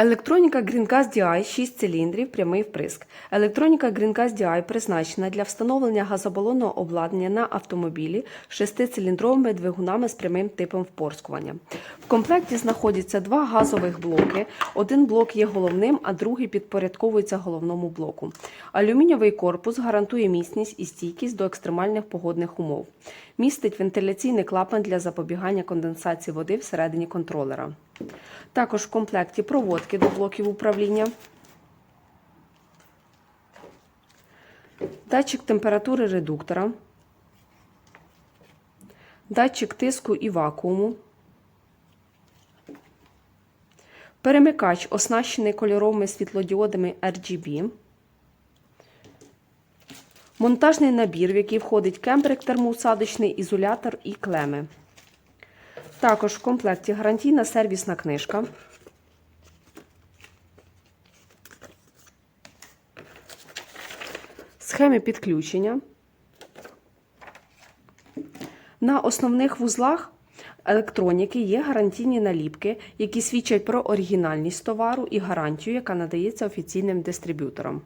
Електроніка GreenGas DI 6 циліндрів, прямий вприск. Електроніка GreenGas DI призначена для встановлення газобалонного обладнання на автомобілі з 6-циліндровими двигунами з прямим типом впорскування. В комплекті знаходяться два газових блоки. Один блок є головним, а другий підпорядковується головному блоку. Алюмінієвий корпус гарантує міцність і стійкість до екстремальних погодних умов. Містить вентиляційний клапан для запобігання конденсації води всередині контролера. Також в комплекті проводки до блоків управління, датчик температури редуктора, датчик тиску і вакууму, перемикач, оснащений кольоровими світлодіодами RGB, монтажний набір, в який входить кембрик термоусадочний, ізолятор і клеми. Також в комплекті гарантійна сервісна книжка. Схеми підключення. На основних вузлах електроніки є гарантійні наліпки, які свідчать про оригінальність товару і гарантію, яка надається офіційним дистриб'юторам.